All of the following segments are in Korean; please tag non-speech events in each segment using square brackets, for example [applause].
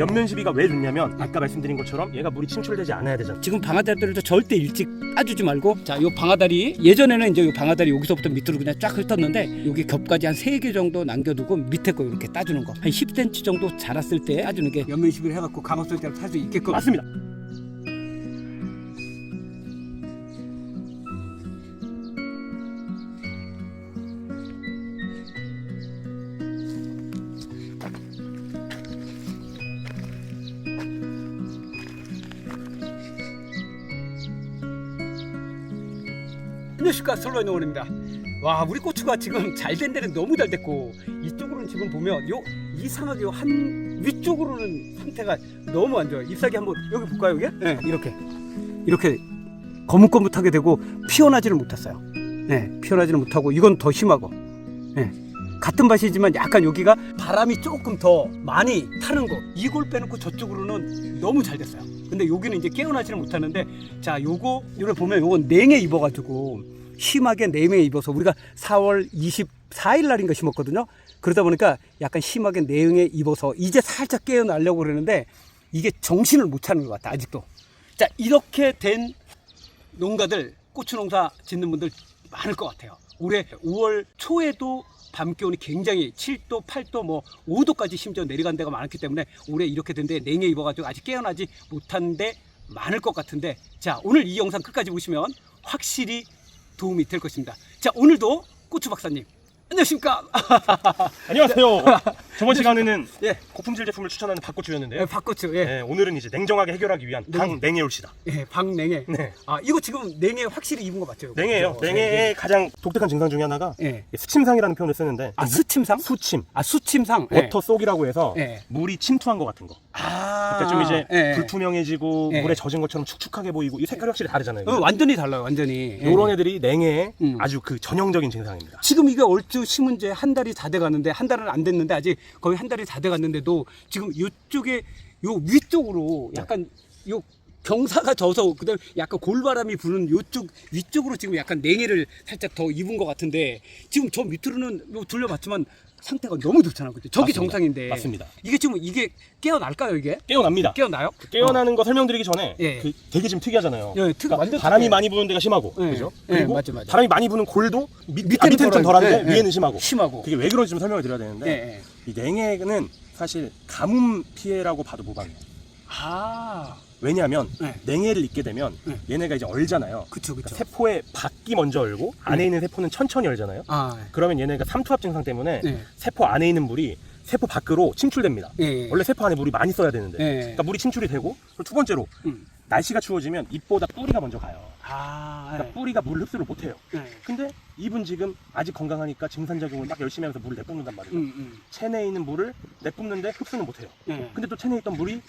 연면 시비가 왜 좋냐면 아까 말씀드린 것처럼 얘가 물이 침출되지 않아야 되잖아. 지금 방아다리들도 절대 일찍 빠주지 말고 자, 요 방아다리 예전에는 이제 요 방아다리 여기서부터 밑으로 그냥 쫙 훑었는데 여기 겹까지 한 세 개 정도 남겨두고 밑에 거 이렇게 따주는 거. 한 10cm 정도 자랐을 때 따주는 게 연면 시비를 해갖고 감압 설대로 탈수 있게끔. 맞습니다. 안녕하십니까 솔로의 노원입니다. 와 우리 고추가 지금 잘 된 데는 너무 잘 됐고 이쪽으로는 지금 보면 요 이상하게 요 한 위쪽으로는 상태가 너무 안 좋아요. 잎사귀 한번 여기 볼까요 여기? 네 이렇게. 이렇게 거뭇거뭇하게 되고 피어나지를 못했어요. 네 피어나지를 못하고 이건 더 심하고. 네. 같은 밭이지만 약간 여기가 바람이 조금 더 많이 타는 거 이걸 빼놓고 저쪽으로는 너무 잘 됐어요. 근데 여기는 이제 깨어나지를 못하는데 자 요거 요를 보면 요건 냉에 입어가지고 심하게 냉에 입어서 우리가 4월 24일 날인가 심었거든요 그러다 보니까 약간 심하게 냉에 입어서 이제 살짝 깨어나려고 그러는데 이게 정신을 못 차는 것 같아 아직도 자 이렇게 된 농가들 고추 농사 짓는 분들 많을 것 같아요. 올해 5월 초에도 밤 기온이 굉장히 7도, 8도, 뭐 5도까지 심지어 내려간 데가 많았기 때문에 올해 이렇게 된 데 냉해 입어가지고 아직 깨어나지 못한 데 많을 것 같은데 자 오늘 이 영상 끝까지 보시면 확실히 도움이 될 것입니다. 자 오늘도 고추 박사님 안녕하십니까? 안녕하세요. [laughs] 저번 시간에는 예, 고품질 제품을 추천하는 박고추였는데요. 예 박고추 예, 네, 오늘은 이제 냉정하게 해결하기 위한 네. 강냉해 올시다. 예 박냉해. 네. 아 이거 지금 냉해 확실히 입은 거 맞죠? 이거? 냉해예요. 그죠? 냉해의 가장 독특한 증상 중에 하나가 예. 예. 수침상이라는 표현을 쓰는데 아 수침상? 수침, 아 수침상. 예. 워터 속이라고 해서 예. 물이 침투한 것 같은 거. 아. 그러니까 좀 이제 예. 불투명해지고 예. 물에 젖은 것처럼 축축하게 보이고 이 색깔이 확실히 다르잖아요. 어, 완전히 달라요, 완전히. 예. 요런 애들이 냉해의 음. 아주 그 전형적인 증상입니다. 지금 이게 얼추 심은 지 한 달이 다 돼 가는데 한 달은 안 됐는데 아직 거의 한 달이 다 돼 갔는데도 지금 이쪽에 요 위쪽으로 약간 요 경사가 져서 그다음 약간 골바람이 부는 요쪽 위쪽으로 지금 약간 냉해를 살짝 더 입은 것 같은데 지금 저 밑으로는 요 둘러봤지만 상태가 너무 좋잖아, 그죠? 저기 맞습니다. 정상인데. 맞습니다. 이게 지금 이게 깨어날까요, 이게? 깨어납니다. 깨어나요? 깨어나는 거 설명드리기 전에 예. 그 되게 좀 특이하잖아요. 예, 특- 그러니까 완전 바람이 특이해요. 많이 부는 데가 심하고, 예. 그죠? 예, 그리고 맞아, 맞아. 바람이 많이 부는 골도 밑, 밑에는 아, 밑에는. 덜한데 예, 예. 위에는 심하고. 심하고. 그게 왜 그런지 좀 설명을 드려야 되는데 예, 예. 이 냉해는 사실 가뭄 피해라고 봐도 무방해요. 아, 왜냐하면 네. 냉해를 입게 되면 네. 얘네가 이제 얼잖아요. 그쵸, 그쵸. 그러니까 세포의 밖이 먼저 얼고 안에 있는 세포는 천천히 얼잖아요. 아, 그러면 얘네가 삼투압 증상 때문에 네. 세포 안에 있는 물이 세포 밖으로 침출됩니다. 예, 예. 원래 세포 안에 물이 많이 써야 되는데 예. 그러니까 물이 침출이 되고 그리고 두 번째로 음. 날씨가 추워지면 잎보다 뿌리가 먼저 가요. 아, 그러니까 뿌리가 물을 흡수를 못해요. 예. 근데 잎은 지금 아직 건강하니까 증산작용을 막 열심히 하면서 물을 내뿜는단 말이에요. 음, 음. 체내에 있는 물을 내뿜는데 흡수는 못해요. 예. 근데 또 체내에 있던 물이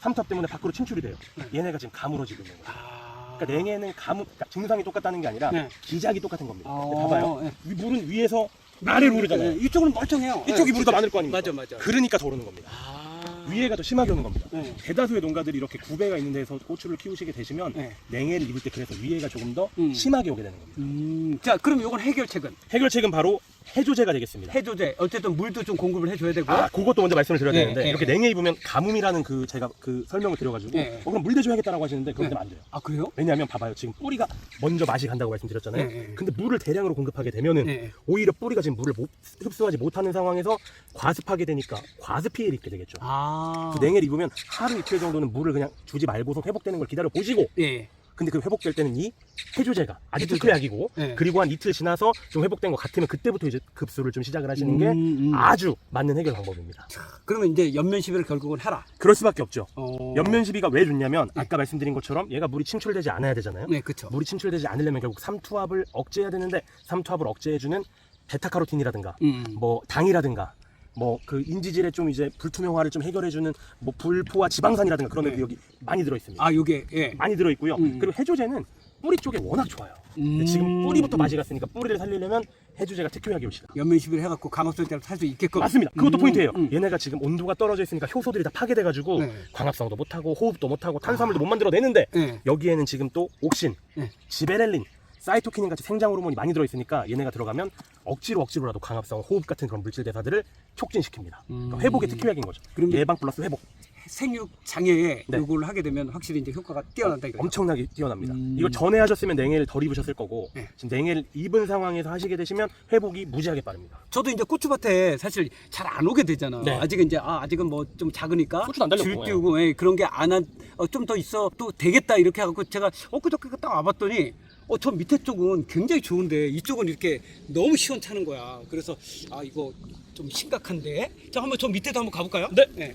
삼투압 때문에 밖으로 침출이 돼요. 네. 얘네가 지금 가물어지고 있는 거예요. 아. 그러니까 냉해는 가물, 그러니까 증상이 똑같다는 게 아니라 네. 기작이 똑같은 겁니다. 어, 근데 봐봐요. 예. 이 물은 위에서 아래로 흐르잖아요. 예, 이쪽은 멀쩡해요. 이쪽이 예, 물이 더 많을 거 아닙니까? 맞아, 맞아. 그러니까 더 오르는 겁니다. 아. 위에가 더 심하게 오는 겁니다. 예. 대다수의 농가들이 이렇게 구배가 있는 데서 고추를 키우시게 되시면 예. 냉해를 입을 때 그래서 위에가 조금 더 음. 심하게 오게 되는 겁니다. 음. 자, 그럼 요건 해결책은 해결책은 바로 해조제가 되겠습니다. 해조제. 어쨌든 물도 좀 공급을 해줘야 되고. 아, 그것도 먼저 말씀을 드려야 예, 되는데 예, 이렇게 예. 냉해 입으면 가뭄이라는 그 제가 그 설명을 드려가지고 예. 어, 그럼 물 대줘야겠다라고 하시는데 그렇게 예. 안 돼요. 아, 그래요? 왜냐하면 봐봐요 지금 뿌리가 먼저 맛이 간다고 말씀드렸잖아요. 예, 예. 근데 물을 대량으로 공급하게 되면은 예. 오히려 뿌리가 지금 물을 못, 흡수하지 못하는 상황에서 과습하게 되니까 과습 피해를 입게 되겠죠. 아. 그 냉해를 입으면 하루 이틀 정도는 물을 그냥 주지 말고서 회복되는 걸 기다려 보시고 예. 근데 그 회복될 때는 이 해조제가 아주 해조제. 특효약이고 네. 그리고 한 이틀 지나서 좀 회복된 것 같으면 그때부터 이제 급수를 좀 시작을 하시는 게 음, 음. 아주 맞는 해결 방법입니다. 그러면 이제 연면 시비를 결국은 하라. 그럴 수밖에 없죠. 어. 연면 시비가 왜 좋냐면 아까 말씀드린 것처럼 얘가 물이 침출되지 않아야 되잖아요. 네, 그쵸. 물이 침출되지 않으려면 결국 삼투압을 억제해야 되는데 삼투압을 억제해주는 베타카로틴이라든가 음. 뭐 당이라든가 뭐 그 인지질의 좀 이제 불투명화를 좀 해결해주는 뭐 불포화 지방산이라든가 그런 네. 애들이 여기 많이 들어있습니다. 아, 요게, 예. 많이 들어있고요. 음. 그리고 해조제는 뿌리 쪽에 워낙 좋아요. 근데 음. 지금 뿌리부터 맛이 갔으니까 뿌리를 살리려면 해조제가 특효약이 옵시다. 연면 시비를 해갖고 감압설대로 탈수 있게끔. 맞습니다. 그것도 음, 포인트예요. 음. 얘네가 지금 온도가 떨어져 있으니까 효소들이 다 파괴돼가지고 네. 광합성도 못하고 호흡도 못하고 탄수화물도 못 만들어내는데 예. 여기에는 지금 또 옥신, 네. 지베렐린, 사이토키닌 같이 생장 호르몬이 많이 들어있으니까 얘네가 들어가면 억지로 억지로라도 광합성, 호흡 같은 그런 물질 대사들을 촉진시킵니다. 그러니까 음. 회복의 특효약인 거죠. 그럼 예방 플러스 회복. 생육 장애에 네. 요걸 하게 되면 확실히 이제 효과가 뛰어난다 이거죠. 엄청나게 뛰어납니다. 음. 이거 전에 하셨으면 냉해를 덜 입으셨을 거고 네. 지금 냉해를 입은 상황에서 하시게 되시면 회복이 무지하게 빠릅니다. 저도 이제 고추밭에 사실 잘 안 오게 되잖아. 네. 아직은 이제 아, 아직은 뭐 좀 작으니까 고추도 안 달렸고, 줄 띄우고 예, 그런 게 안좀 더 있어 또 되겠다 이렇게 하고 제가 엊그저께 딱 와봤더니 어 저 밑에 쪽은 굉장히 좋은데 이쪽은 이렇게 너무 시원찮은 거야. 그래서 아 이거 좀 심각한데. 자 한번 저 밑에도 한번 가볼까요? 네.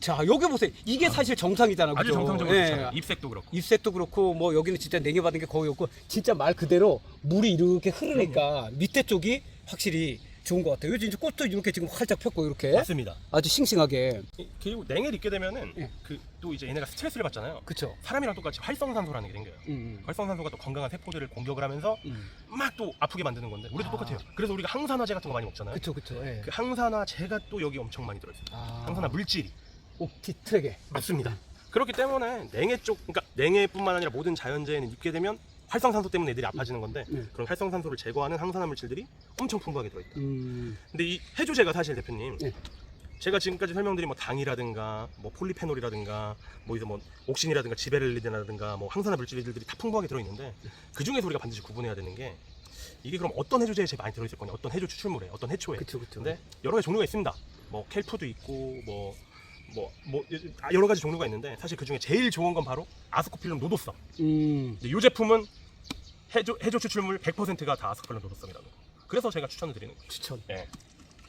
자 여기 보세요. 이게 사실 정상이잖아. 아주 그죠? 정상적으로 예. 입색도 그렇고. 입색도 그렇고 뭐 여기는 진짜 냉해 받은 게 거의 없고 진짜 말 그대로 물이 이렇게 흐르니까 밑에 쪽이 확실히 좋은 것 같아요. 요즘 이제 꽃도 이렇게 지금 활짝 폈고 이렇게 맞습니다. 아주 싱싱하게. 이- 그리고 냉해를 입게 되면은 예. 그 또 이제 얘네가 스트레스를 받잖아요. 그쵸. 사람이랑 똑같이 활성산소라는 게 생겨요. 음, 활성산소가 또 건강한 세포들을 공격을 하면서 음. 막 또 아프게 만드는 건데 우리도 아. 똑같아요. 그래서 우리가 항산화제 같은 거 많이 먹잖아요. 그쵸 그쵸. 예. 그 항산화제가 또 여기 엄청 많이 들어있어요. 아. 항산화 물질이 옥티 트랙에. 맞습니다. 그렇기 때문에 냉해 쪽, 그러니까 냉해뿐만 아니라 모든 자연재해는 입게 되면 활성산소 때문에 애들이 아파지는 건데 네. 그런 활성산소를 제거하는 항산화 물질들이 엄청 풍부하게 들어있다. 음. 근데 이 해조제가 사실 대표님 네. 제가 지금까지 설명드린 뭐 당이라든가 뭐 폴리페놀이라든가 뭐 이제 뭐 옥신이라든가 지베렐린이라든가 뭐 항산화 물질들이 다 풍부하게 들어있는데 그 중에서 우리가 반드시 구분해야 되는 게 이게 그럼 어떤 해조제에 제일 많이 들어있을 거냐 어떤 해조 추출물에 어떤 해초에 그쵸 그쵸. 근데 여러 가지 종류가 있습니다 뭐 켈프도 있고 뭐 뭐, 뭐, 아, 여러 가지 종류가 있는데, 사실 그 중에 제일 좋은 건 바로 아스코필름 노도성. 음. 근데 이 제품은 해조, 해조 추출물 100%가 다 아스코필름 노도성이라는 거. 그래서 제가 추천을 드리는 거예요. 추천. 예.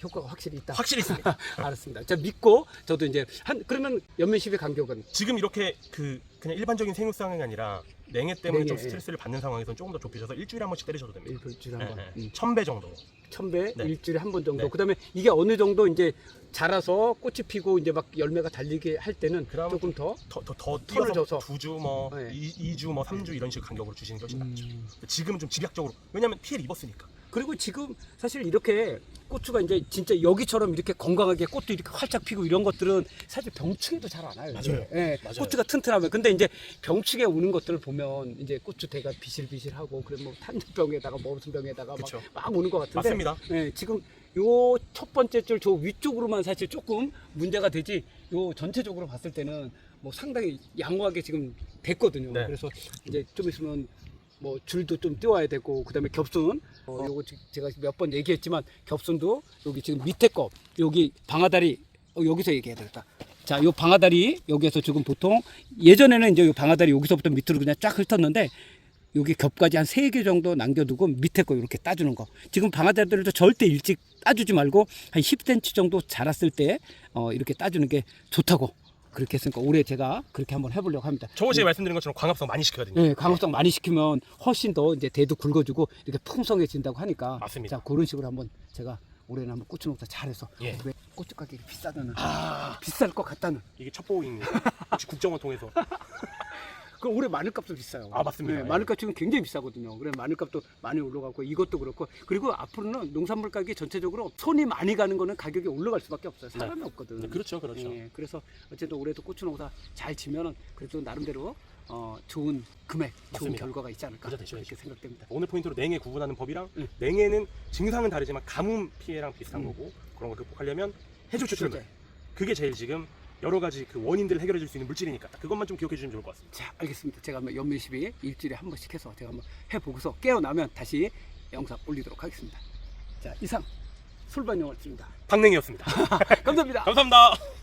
효과가 확실히 있다. 확실히 있습니다. [laughs] 알았습니다. 자 믿고 저도 이제 한 그러면 연면십의 간격은 지금 이렇게 그 그냥 일반적인 생육 상황이 아니라 냉해 때문에 냉해, 좀 예. 스트레스를 받는 상황에서는 조금 더 좁히셔서 일주일에 한 번씩 때리셔도 됩니다. 일주일에 한 번. 예, 음. 예. 1000배 정도. 천배 네. 일주일에 한 번 정도. 네. 그다음에 이게 어느 정도 이제 자라서 꽃이 피고 이제 막 열매가 달리게 할 때는 그럼 조금 더 더, 더, 더 털을 줘서. 두 주, 뭐, 네. 이 2주, 뭐, 3주 이런 식으로 간격으로 주시는 게 훨씬 낫죠. 음. 지금은 좀 집약적으로. 왜냐면 피해를 입었으니까. 그리고 지금 사실 이렇게 고추가 이제 진짜 여기처럼 이렇게 건강하게 꽃도 이렇게 활짝 피고 이런 것들은 사실 병충해도 잘 안 와요. 맞아요. 예, 맞아요. 고추가 튼튼하면. 근데 이제 병충해 오는 것들을 보면 이제 고추 대가 비실비실하고 그래 뭐 탄저병에다가 뭐 무슨 병에다가 막, 그쵸. 막 오는 것 같은데. 맞습니다. 예, 지금 요 첫 번째 줄 저 위쪽으로만 사실 조금 문제가 되지 요 전체적으로 봤을 때는 뭐 상당히 양호하게 지금 됐거든요. 네. 그래서 이제 좀 있으면 뭐 줄도 좀 띄워야 되고 그다음에 겹순 어, 요거 지- 제가 몇 번 얘기했지만 겹순도 여기 지금 밑에 거 여기 방아다리 어, 여기서 얘기해야 되겠다. 자, 요 방아다리 여기에서 지금 보통 예전에는 이제 요 방아다리 여기서부터 밑으로 그냥 쫙 훑었는데 여기 겹까지 한 세 개 정도 남겨두고 밑에 거 이렇게 따주는 거. 지금 방아다리들도 절대 일찍 따주지 말고 한 10cm 정도 자랐을 때 어, 이렇게 따주는 게 좋다고 그렇게 했으니까 올해 제가 그렇게 한번 해보려고 합니다. 저번에 말씀드린 것처럼 광합성 많이 시켜야 됩니다. 네, 강호성 많이 시키면 훨씬 더 이제 대도 굵어지고 이렇게 풍성해진다고 하니까 맞습니다. 자 그런 식으로 한번 제가 올해는 한번 고추 농사 잘해서 예. 왜 고추 가격이 비싸다는 아, 비쌀 것 같다는 이게 첩보입니다. 혹시 국정원 통해서. [laughs] 그 올해 마늘값도 비싸요. 아, 맞습니다. 네, 예. 마늘값 지금 굉장히 비싸거든요. 그래 마늘값도 많이 올라가고 이것도 그렇고 그리고 앞으로는 농산물 가격이 전체적으로 손이 많이 가는 거는 가격이 올라갈 수밖에 없어요. 사람이 없거든. 네, 그렇죠, 그렇죠. 예, 그래서 어쨌든 올해도 고추 농사 잘 지면은 그래도 나름대로 어, 좋은 금액, 좋은 맞습니다. 결과가 있지 않을까 그죠, 되셔야죠. 그렇게 생각됩니다. 오늘 포인트로 냉해 구분하는 법이랑 응. 냉해는 증상은 다르지만 가뭄 피해랑 비슷한 응. 거고 그런 걸 극복하려면 해조 추출물. 그게 제일 지금 여러 가지 그 원인들을 해결해 줄 수 있는 물질이니까 딱 그것만 좀 기억해 주시면 좋을 것 같습니다. 자, 알겠습니다. 제가 한번 연면십이 일주일에 한 번씩 해서 제가 한번 해보고서 깨어나면 다시 영상 올리도록 하겠습니다. 자, 이상 술반영을 씁니다. 박냉이었습니다. [laughs] 감사합니다. [laughs] 감사합니다.